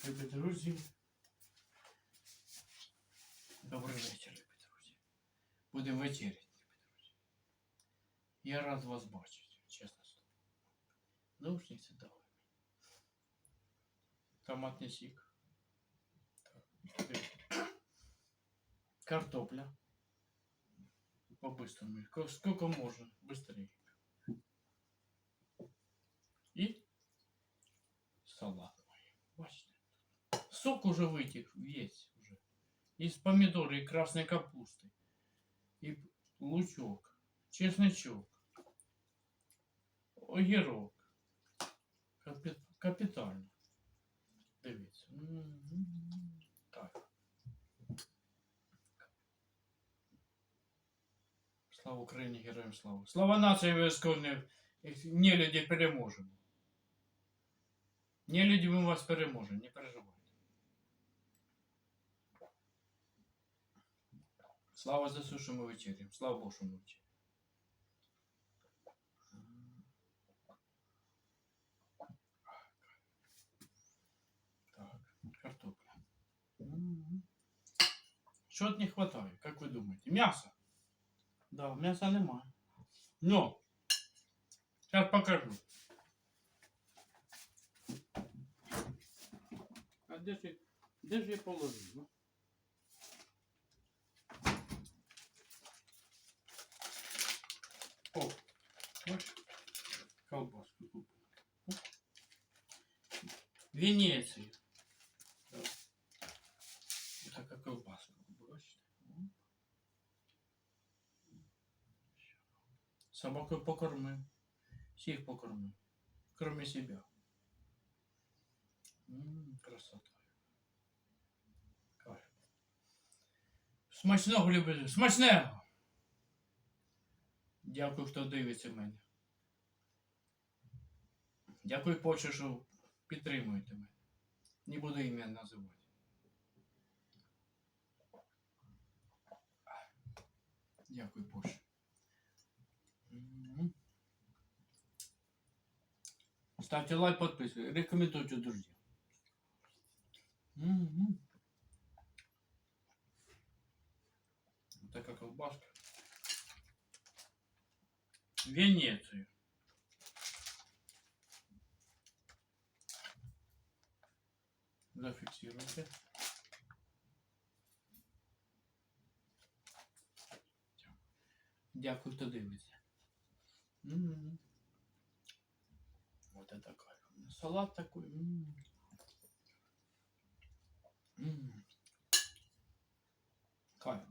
Любі друзі. Добрий вечір, любі друзі. Будемо вечеряти, любі друзі. Я рад вас бачити, чесно слово. Наушниці дали. Томатний сік. Так. Картопля. По-быстрому. Ко- Сколько можно. Быстрее. И салат мой. Бачите? Сок уже вытек весь уже. Из помидора и красной капусты. И лучок. Чесночок. Огірок. Капі... Капітально. Дивіться. М, Так. Слава Україні, героям слава. Слава нації обов'язково не, не люди переможемо. Не люди ми вас переможемо, не переживайте. Слава ЗСУ, що ми вечеряємо. Слава Богу, що ми вечеряємо. Так, картопля. М. Що от не хватає, як ви думаєте? М'ясо. Да, мяса нема. Но, сейчас покажу. А де ж, я- де ж я положив? Венеція. Так. Ось така колбаска. Собаку покормив. Всіх покормив. Кроме себя. М, красота. Кайф. Смачного люблю. Смачного! Дякую, хто дивиться мене. Дякую, Поче, що підтримуєте мене. Не буду ім'я називати. Дякую, Поче. Мгм. Ставьте лайк, подписывайтесь, рекомендуйте друзьям. Мгм. Вот такая колбаска. Венецию. Зафиксируйте. Дякую, хто дивиться. М. Вот это кайф. Салат такой. м. М. Кайф.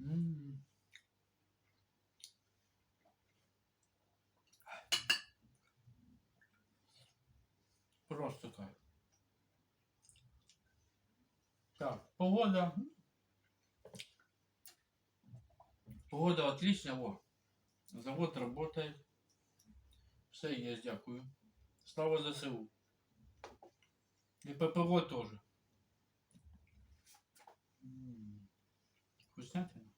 М. Просто кайф. Так, погода. Погода отличная, во. Завод работает. Все есть, дякую. Слава ЗСУ. И ППО тоже. М, Вкуснятина.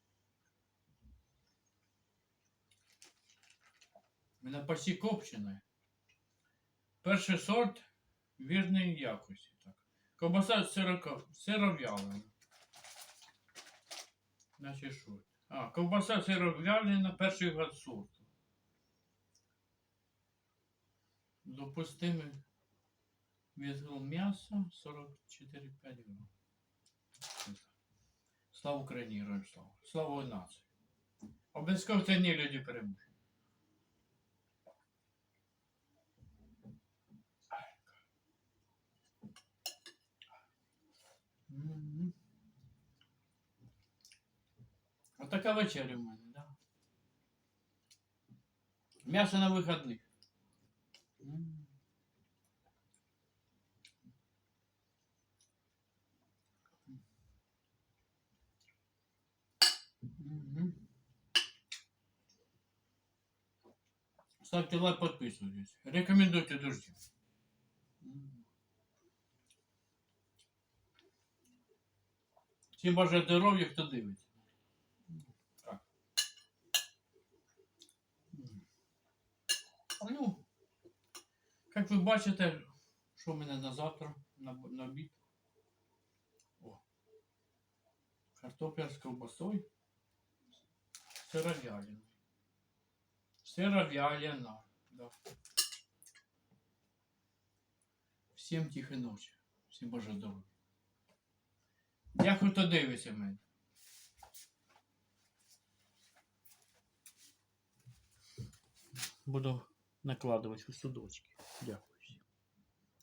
Вона почти копчена. Перший сорт вірної якості. Так. Ковбаса сироко, сиров'ялена. Значить що? А, ковбаса сиров'ялена перший год сорту. Допустимий відгул м'яса 44,5 грам. Слава Україні, героям слава. Слава нації. Обов'язково це не люди переможуть. Отака вечеря в мене, да. М'ясо на вихідних. Ставьте лайк, подписывайтесь. Рекомендуйте друзьям. М. Всім бажаю здоров'я, хто дивиться. Так. М. Ну, як ви бачите, Що в мене на завтра на, б- на обід? О. Картопля з ковбасою. Сыровялина. Сыровялина. Да. Всім тихої ночі. Всім Боже здоров'я. Дякую, хто дивиться мене. Буду накладувати у судочки. Дякую всім.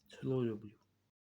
Цілую люблю.